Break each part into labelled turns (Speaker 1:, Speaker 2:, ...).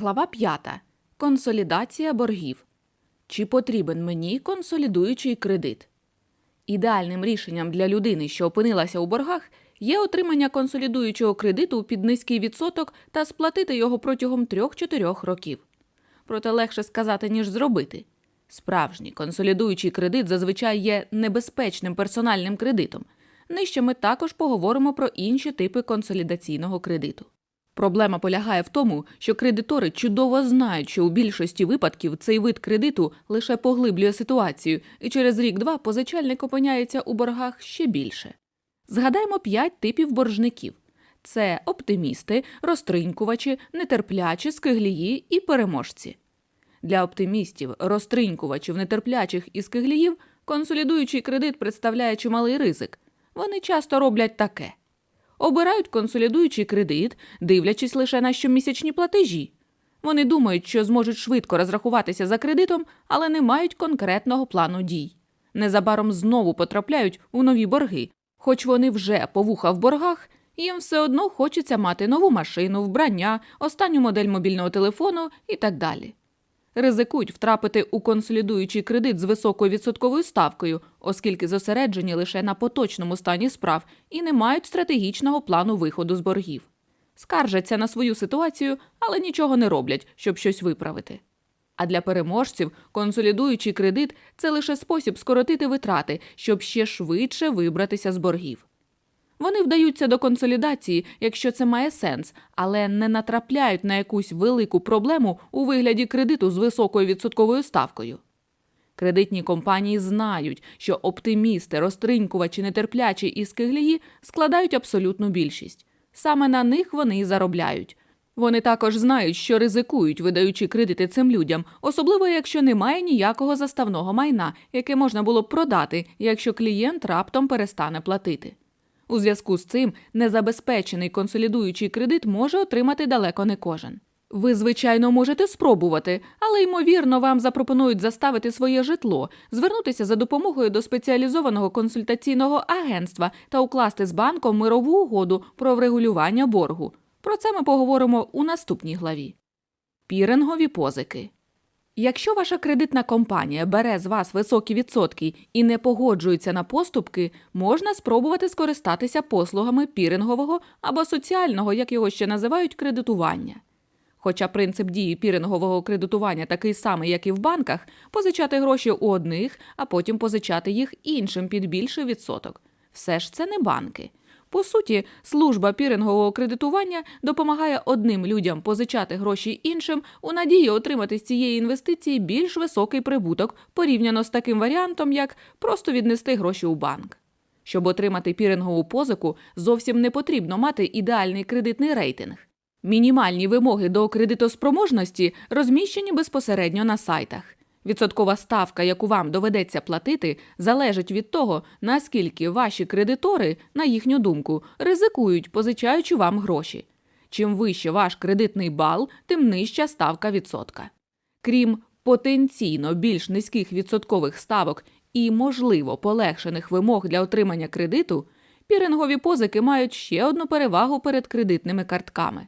Speaker 1: Глава 5. Консолідація боргів. Чи потрібен мені консолідуючий кредит? Ідеальним рішенням для людини, що опинилася у боргах, є отримання консолідуючого кредиту під низький відсоток та сплатити його протягом 3-4 років. Проте легше сказати, ніж зробити. Справжній консолідуючий кредит зазвичай є небезпечним персональним кредитом. Нижче ми також поговоримо про інші типи консолідаційного кредиту. Проблема полягає в тому, що кредитори чудово знають, що у більшості випадків цей вид кредиту лише поглиблює ситуацію, і через рік-два позичальник опиняється у боргах ще більше. Згадаємо п'ять типів боржників: це оптимісти, розтринькувачі, нетерплячі, скиглії і переможці. Для оптимістів, розтринькувачів, нетерплячих і скигліїв консолідуючий кредит представляє чималий ризик. Вони часто роблять таке обирають консолідуючий кредит, дивлячись лише на щомісячні платежі. Вони думають, що зможуть швидко розрахуватися за кредитом, але не мають конкретного плану дій. Незабаром знову потрапляють у нові борги, хоч вони вже по вуха в боргах, їм все одно хочеться мати нову машину, вбрання, останню модель мобільного телефону і так далі. Ризикують втрапити у консолідуючий кредит з високою відсотковою ставкою, оскільки зосереджені лише на поточному стані справ і не мають стратегічного плану виходу з боргів. Скаржаться на свою ситуацію, але нічого не роблять, щоб щось виправити. А для переможців консолідуючий кредит це лише спосіб скоротити витрати, щоб ще швидше вибратися з боргів. Вони вдаються до консолідації, якщо це має сенс, але не натрапляють на якусь велику проблему у вигляді кредиту з високою відсотковою ставкою. Кредитні компанії знають, що оптимісти, розтринькувачі, нетерплячі і скиглії складають абсолютну більшість. Саме на них вони і заробляють. Вони також знають, що ризикують, видаючи кредити цим людям, особливо якщо немає ніякого заставного майна, яке можна було б продати, якщо клієнт раптом перестане платити. У зв'язку з цим незабезпечений консолідуючий кредит може отримати далеко не кожен. Ви, звичайно, можете спробувати, але ймовірно, вам запропонують заставити своє житло, звернутися за допомогою до спеціалізованого консультаційного агентства та укласти з банком мирову угоду про врегулювання боргу. Про це ми поговоримо у наступній главі. Пірингові позики. Якщо ваша кредитна компанія бере з вас високі відсотки і не погоджується на поступки, можна спробувати скористатися послугами пірингового або соціального, як його ще називають, кредитування. Хоча принцип дії пірингового кредитування такий самий, як і в банках, позичати гроші у одних, а потім позичати їх іншим під більший відсоток. Все ж це не банки. По суті, служба пірингового кредитування допомагає одним людям позичати гроші іншим у надії отримати з цієї інвестиції більш високий прибуток порівняно з таким варіантом, як просто віднести гроші у банк. Щоб отримати пірингову позику, зовсім не потрібно мати ідеальний кредитний рейтинг. Мінімальні вимоги до кредитоспроможності розміщені безпосередньо на сайтах. Відсоткова ставка, яку вам доведеться платити, залежить від того, наскільки ваші кредитори, на їхню думку, ризикують, позичаючи вам гроші. Чим вище ваш кредитний бал, тим нижча ставка відсотка. Крім потенційно більш низьких відсоткових ставок і, можливо, полегшених вимог для отримання кредиту, пірингові позики мають ще одну перевагу перед кредитними картками.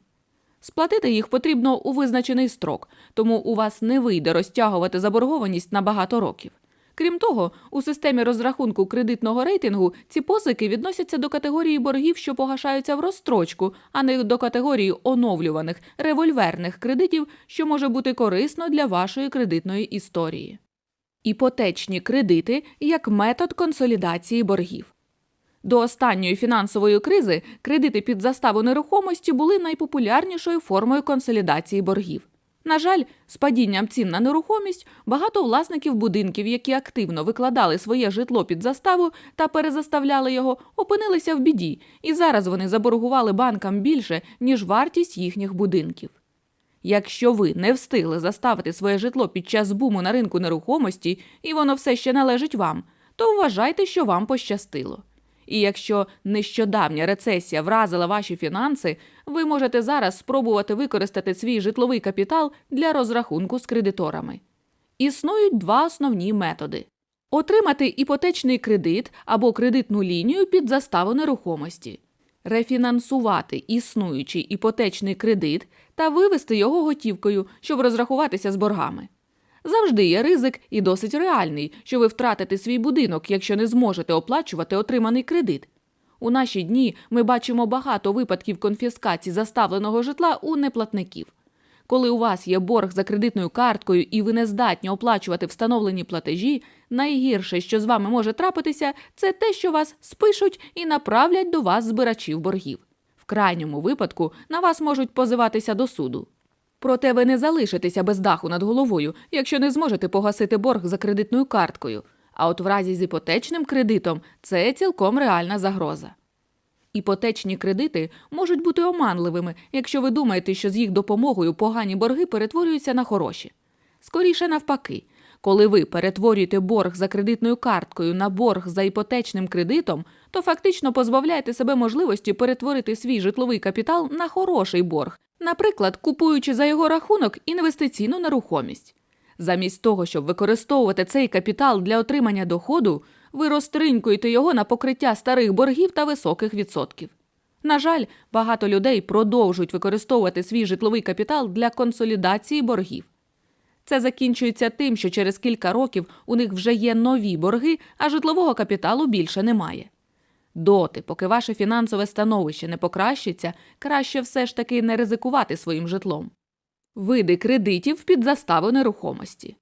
Speaker 1: Сплатити їх потрібно у визначений строк, тому у вас не вийде розтягувати заборгованість на багато років. Крім того, у системі розрахунку кредитного рейтингу ці позики відносяться до категорії боргів, що погашаються в розстрочку, а не до категорії оновлюваних револьверних кредитів, що може бути корисно для вашої кредитної історії. Іпотечні кредити як метод консолідації боргів. До останньої фінансової кризи кредити під заставу нерухомості були найпопулярнішою формою консолідації боргів. На жаль, з падінням цін на нерухомість багато власників будинків, які активно викладали своє житло під заставу та перезаставляли його, опинилися в біді, і зараз вони заборгували банкам більше, ніж вартість їхніх будинків. Якщо ви не встигли заставити своє житло під час буму на ринку нерухомості і воно все ще належить вам, то вважайте, що вам пощастило. І якщо нещодавня рецесія вразила ваші фінанси, ви можете зараз спробувати використати свій житловий капітал для розрахунку з кредиторами. Існують два основні методи: отримати іпотечний кредит або кредитну лінію під заставу нерухомості. рефінансувати існуючий іпотечний кредит та вивести його готівкою, щоб розрахуватися з боргами. Завжди є ризик і досить реальний, що ви втратите свій будинок, якщо не зможете оплачувати отриманий кредит. У наші дні ми бачимо багато випадків конфіскації заставленого житла у неплатників. Коли у вас є борг за кредитною карткою і ви не здатні оплачувати встановлені платежі, найгірше, що з вами може трапитися, це те, що вас спишуть і направлять до вас збирачів боргів. В крайньому випадку на вас можуть позиватися до суду. Проте ви не залишитеся без даху над головою, якщо не зможете погасити борг за кредитною карткою. А от в разі з іпотечним кредитом це цілком реальна загроза. Іпотечні кредити можуть бути оманливими, якщо ви думаєте, що з їх допомогою погані борги перетворюються на хороші. Скоріше навпаки, коли ви перетворюєте борг за кредитною карткою на борг за іпотечним кредитом, то фактично позбавляєте себе можливості перетворити свій житловий капітал на хороший борг, наприклад, купуючи за його рахунок інвестиційну нерухомість. Замість того, щоб використовувати цей капітал для отримання доходу, ви розтринькуєте його на покриття старих боргів та високих відсотків. На жаль, багато людей продовжують використовувати свій житловий капітал для консолідації боргів. Це закінчується тим, що через кілька років у них вже є нові борги, а житлового капіталу більше немає. Доти, поки ваше фінансове становище не покращиться, краще все ж таки не ризикувати своїм житлом. Види кредитів під заставу нерухомості.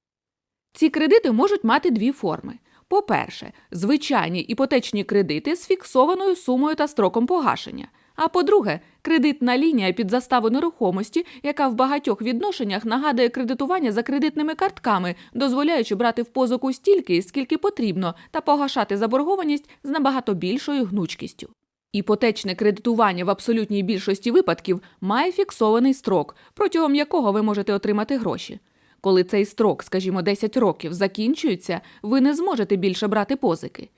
Speaker 1: Ці кредити можуть мати дві форми. По-перше, звичайні іпотечні кредити з фіксованою сумою та строком погашення. А по-друге, кредитна лінія під заставу нерухомості, яка в багатьох відношеннях нагадує кредитування за кредитними картками, дозволяючи брати в позику стільки, скільки потрібно, та погашати заборгованість з набагато більшою гнучкістю. Іпотечне кредитування в абсолютній більшості випадків має фіксований строк, протягом якого ви можете отримати гроші. Коли цей строк, скажімо, 10 років, закінчується, ви не зможете більше брати позики.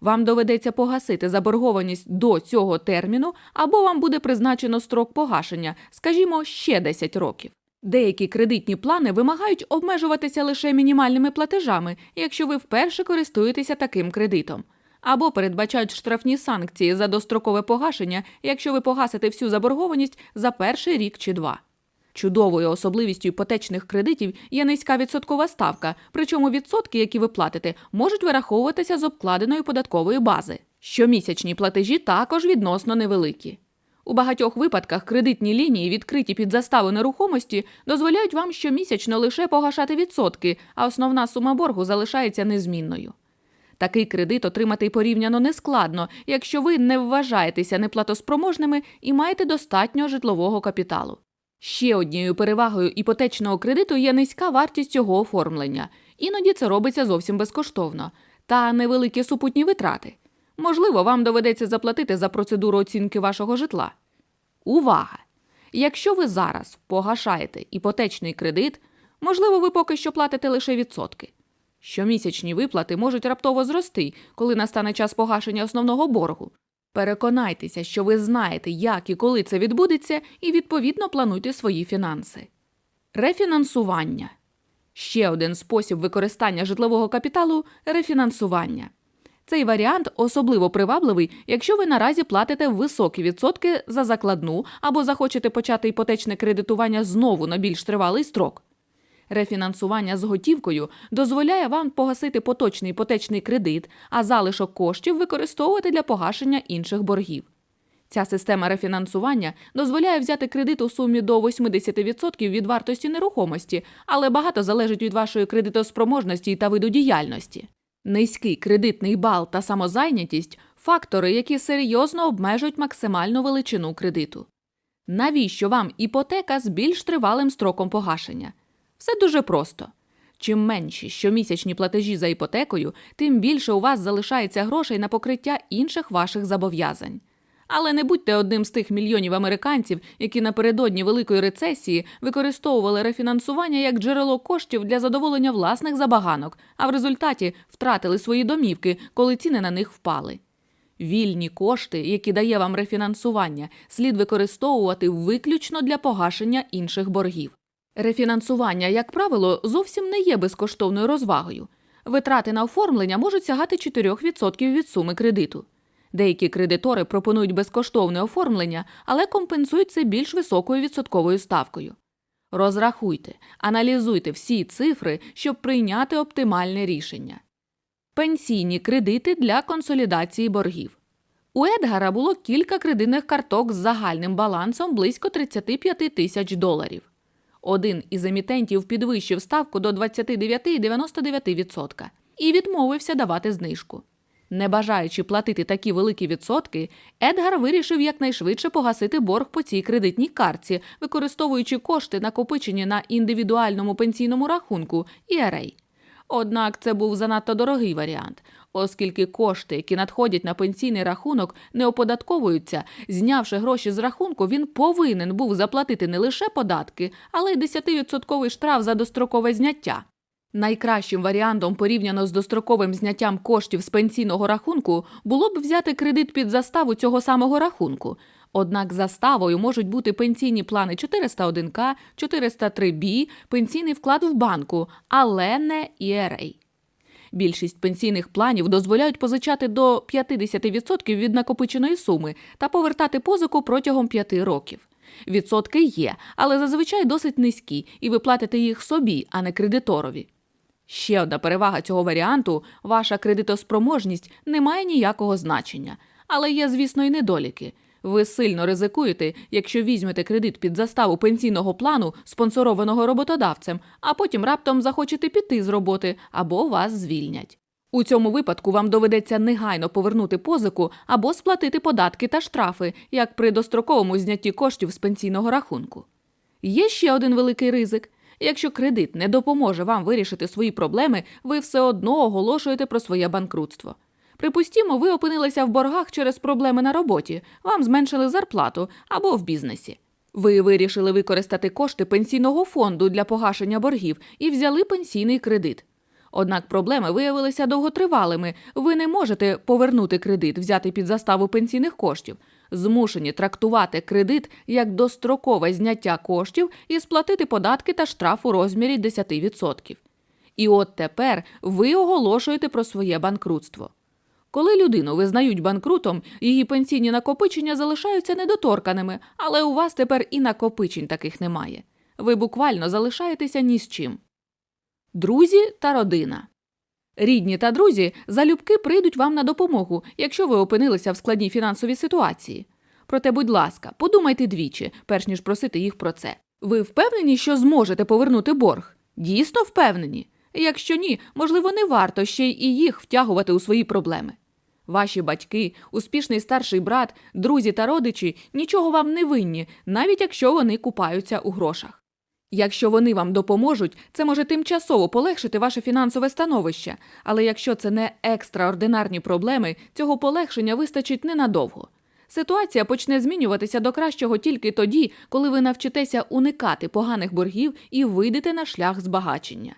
Speaker 1: Вам доведеться погасити заборгованість до цього терміну, або вам буде призначено строк погашення, скажімо, ще 10 років. Деякі кредитні плани вимагають обмежуватися лише мінімальними платежами, якщо ви вперше користуєтеся таким кредитом, або передбачають штрафні санкції за дострокове погашення, якщо ви погасите всю заборгованість за перший рік чи два. Чудовою особливістю іпотечних кредитів є низька відсоткова ставка, причому відсотки, які ви платите, можуть вираховуватися з обкладеної податкової бази. Щомісячні платежі також відносно невеликі. У багатьох випадках кредитні лінії, відкриті під заставу нерухомості, дозволяють вам щомісячно лише погашати відсотки, а основна сума боргу залишається незмінною. Такий кредит отримати порівняно нескладно, якщо ви не вважаєтеся неплатоспроможними і маєте достатньо житлового капіталу. Ще однією перевагою іпотечного кредиту є низька вартість його оформлення. Іноді це робиться зовсім безкоштовно, та невеликі супутні витрати. Можливо, вам доведеться заплатити за процедуру оцінки вашого житла. Увага! Якщо ви зараз погашаєте іпотечний кредит, можливо, ви поки що платите лише відсотки. Щомісячні виплати можуть раптово зрости, коли настане час погашення основного боргу. Переконайтеся, що ви знаєте, як і коли це відбудеться, і відповідно плануйте свої фінанси. Рефінансування ще один спосіб використання житлового капіталу рефінансування. Цей варіант особливо привабливий, якщо ви наразі платите високі відсотки за закладну або захочете почати іпотечне кредитування знову на більш тривалий строк. Рефінансування з готівкою дозволяє вам погасити поточний іпотечний кредит, а залишок коштів використовувати для погашення інших боргів. Ця система рефінансування дозволяє взяти кредит у сумі до 80% від вартості нерухомості, але багато залежить від вашої кредитоспроможності та виду діяльності. Низький кредитний бал та самозайнятість фактори, які серйозно обмежують максимальну величину кредиту. Навіщо вам іпотека з більш тривалим строком погашення? Все дуже просто. Чим менші щомісячні платежі за іпотекою, тим більше у вас залишається грошей на покриття інших ваших зобов'язань. Але не будьте одним з тих мільйонів американців, які напередодні великої рецесії використовували рефінансування як джерело коштів для задоволення власних забаганок, а в результаті втратили свої домівки, коли ціни на них впали. Вільні кошти, які дає вам рефінансування, слід використовувати виключно для погашення інших боргів. Рефінансування, як правило, зовсім не є безкоштовною розвагою. Витрати на оформлення можуть сягати 4% від суми кредиту. Деякі кредитори пропонують безкоштовне оформлення, але компенсують це більш високою відсотковою ставкою. Розрахуйте, аналізуйте всі цифри, щоб прийняти оптимальне рішення. Пенсійні кредити для консолідації боргів. У Едгара було кілька кредитних карток з загальним балансом близько 35 тисяч доларів. Один із емітентів підвищив ставку до 29,99% і відмовився давати знижку. Не бажаючи платити такі великі відсотки, Едгар вирішив якнайшвидше погасити борг по цій кредитній картці, використовуючи кошти, накопичені на індивідуальному пенсійному рахунку ERA. Однак це був занадто дорогий варіант, оскільки кошти, які надходять на пенсійний рахунок, не оподатковуються. Знявши гроші з рахунку, він повинен був заплатити не лише податки, але й 10% штраф за дострокове зняття. Найкращим варіантом порівняно з достроковим зняттям коштів з пенсійного рахунку було б взяти кредит під заставу цього самого рахунку. Однак заставою можуть бути пенсійні плани 401К, 403Б, пенсійний вклад в банку, але не ERA. Більшість пенсійних планів дозволяють позичати до 50% від накопиченої суми та повертати позику протягом 5 років. Відсотки є, але зазвичай досить низькі, і ви платите їх собі, а не кредиторові. Ще одна перевага цього варіанту ваша кредитоспроможність не має ніякого значення, але є, звісно, і недоліки. Ви сильно ризикуєте, якщо візьмете кредит під заставу пенсійного плану, спонсорованого роботодавцем, а потім раптом захочете піти з роботи або вас звільнять. У цьому випадку вам доведеться негайно повернути позику або сплатити податки та штрафи, як при достроковому знятті коштів з пенсійного рахунку. Є ще один великий ризик. Якщо кредит не допоможе вам вирішити свої проблеми, ви все одно оголошуєте про своє банкрутство. Припустімо, ви опинилися в боргах через проблеми на роботі, вам зменшили зарплату або в бізнесі. Ви вирішили використати кошти пенсійного фонду для погашення боргів і взяли пенсійний кредит. Однак проблеми виявилися довготривалими. Ви не можете повернути кредит, взяти під заставу пенсійних коштів, змушені трактувати кредит як дострокове зняття коштів і сплатити податки та штраф у розмірі 10%. І от тепер ви оголошуєте про своє банкрутство. Коли людину визнають банкрутом, її пенсійні накопичення залишаються недоторканими, але у вас тепер і накопичень таких немає. Ви буквально залишаєтеся ні з чим. Друзі та родина. Рідні та друзі залюбки прийдуть вам на допомогу, якщо ви опинилися в складній фінансовій ситуації. Проте, будь ласка, подумайте двічі, перш ніж просити їх про це. Ви впевнені, що зможете повернути борг? Дійсно впевнені? Якщо ні, можливо, не варто ще й їх втягувати у свої проблеми. Ваші батьки, успішний старший брат, друзі та родичі нічого вам не винні, навіть якщо вони купаються у грошах. Якщо вони вам допоможуть, це може тимчасово полегшити ваше фінансове становище, але якщо це не екстраординарні проблеми, цього полегшення вистачить ненадовго. Ситуація почне змінюватися до кращого тільки тоді, коли ви навчитеся уникати поганих боргів і вийдете на шлях збагачення.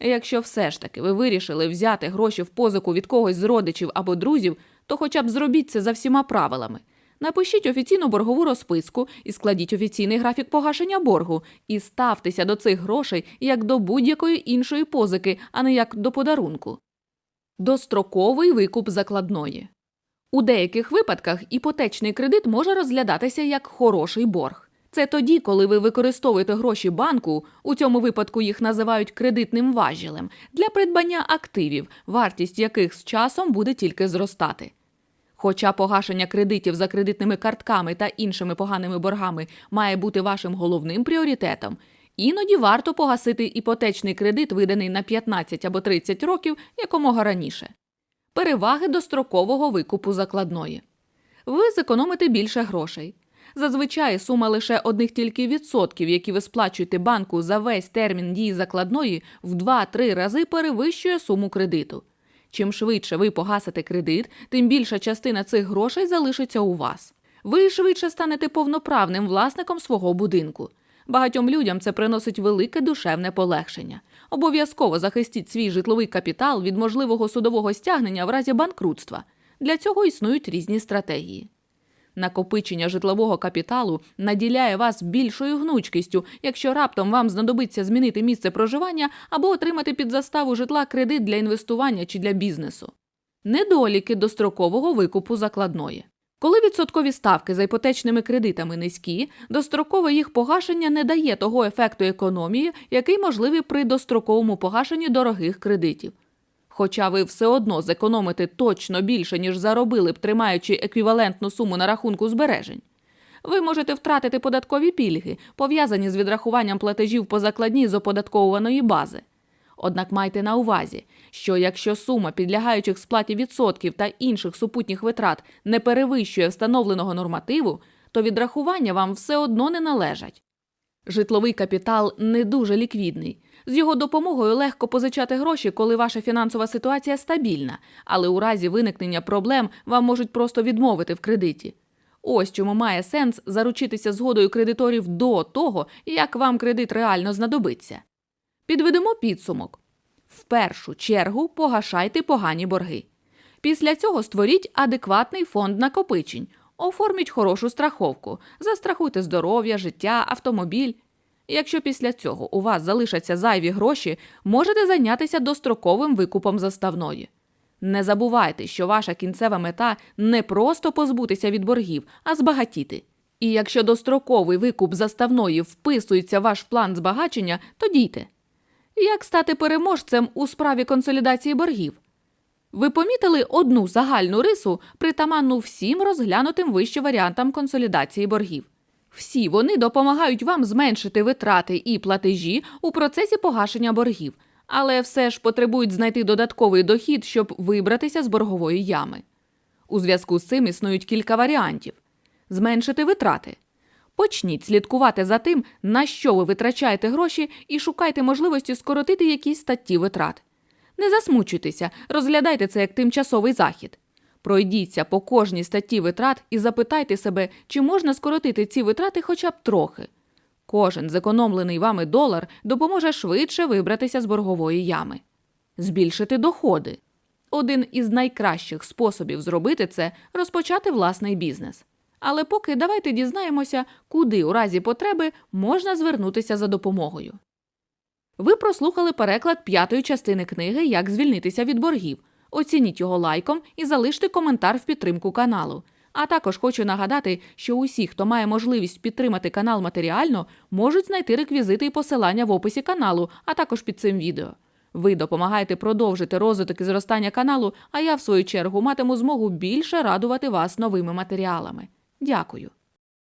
Speaker 1: Якщо все ж таки ви вирішили взяти гроші в позику від когось з родичів або друзів, то хоча б зробіть це за всіма правилами. Напишіть офіційну боргову розписку і складіть офіційний графік погашення боргу, і ставтеся до цих грошей як до будь-якої іншої позики, а не як до подарунку. Достроковий викуп закладної. У деяких випадках іпотечний кредит може розглядатися як хороший борг. Це тоді, коли ви використовуєте гроші банку, у цьому випадку їх називають кредитним важілем, для придбання активів, вартість яких з часом буде тільки зростати. Хоча погашення кредитів за кредитними картками та іншими поганими боргами має бути вашим головним пріоритетом, іноді варто погасити іпотечний кредит, виданий на 15 або 30 років якомога раніше. Переваги дострокового викупу закладної. Ви зекономите більше грошей. Зазвичай сума лише одних тільки відсотків, які ви сплачуєте банку за весь термін дії закладної, в 2-3 рази перевищує суму кредиту. Чим швидше ви погасите кредит, тим більша частина цих грошей залишиться у вас. Ви швидше станете повноправним власником свого будинку. Багатьом людям це приносить велике душевне полегшення. Обов'язково захистіть свій житловий капітал від можливого судового стягнення в разі банкрутства. Для цього існують різні стратегії. Накопичення житлового капіталу наділяє вас більшою гнучкістю, якщо раптом вам знадобиться змінити місце проживання або отримати під заставу житла кредит для інвестування чи для бізнесу. Недоліки дострокового викупу закладної. Коли відсоткові ставки за іпотечними кредитами низькі, дострокове їх погашення не дає того ефекту економії, який можливий при достроковому погашенні дорогих кредитів. Хоча ви все одно зекономите точно більше, ніж заробили б, тримаючи еквівалентну суму на рахунку збережень. Ви можете втратити податкові пільги, пов'язані з відрахуванням платежів по закладній з оподатковуваної бази. Однак майте на увазі, що якщо сума підлягаючих сплаті відсотків та інших супутніх витрат не перевищує встановленого нормативу, то відрахування вам все одно не належать. Житловий капітал не дуже ліквідний. З його допомогою легко позичати гроші, коли ваша фінансова ситуація стабільна, але у разі виникнення проблем вам можуть просто відмовити в кредиті. Ось чому має сенс заручитися згодою кредиторів до того, як вам кредит реально знадобиться. Підведемо підсумок. В першу чергу погашайте погані борги. Після цього створіть адекватний фонд накопичень, оформіть хорошу страховку, застрахуйте здоров'я, життя, автомобіль. Якщо після цього у вас залишаться зайві гроші, можете зайнятися достроковим викупом заставної. Не забувайте, що ваша кінцева мета не просто позбутися від боргів, а збагатіти. І якщо достроковий викуп заставної вписується в ваш план збагачення, то дійте. Як стати переможцем у справі консолідації боргів? Ви помітили одну загальну рису, притаманну всім розглянутим вище варіантам консолідації боргів. Всі вони допомагають вам зменшити витрати і платежі у процесі погашення боргів, але все ж потребують знайти додатковий дохід, щоб вибратися з боргової ями. У зв'язку з цим існують кілька варіантів: зменшити витрати. Почніть слідкувати за тим, на що ви витрачаєте гроші, і шукайте можливості скоротити якісь статті витрат. Не засмучуйтеся, розглядайте це як тимчасовий захід. Пройдіться по кожній статті витрат і запитайте себе, чи можна скоротити ці витрати хоча б трохи. Кожен зекономлений вами долар допоможе швидше вибратися з боргової ями. Збільшити доходи. Один із найкращих способів зробити це розпочати власний бізнес. Але поки давайте дізнаємося, куди у разі потреби можна звернутися за допомогою. Ви прослухали переклад п'ятої частини книги Як звільнитися від боргів. Оцініть його лайком і залиште коментар в підтримку каналу. А також хочу нагадати, що усі, хто має можливість підтримати канал матеріально, можуть знайти реквізити і посилання в описі каналу, а також під цим відео. Ви допомагаєте продовжити розвиток і зростання каналу, а я, в свою чергу, матиму змогу більше радувати вас новими матеріалами. Дякую.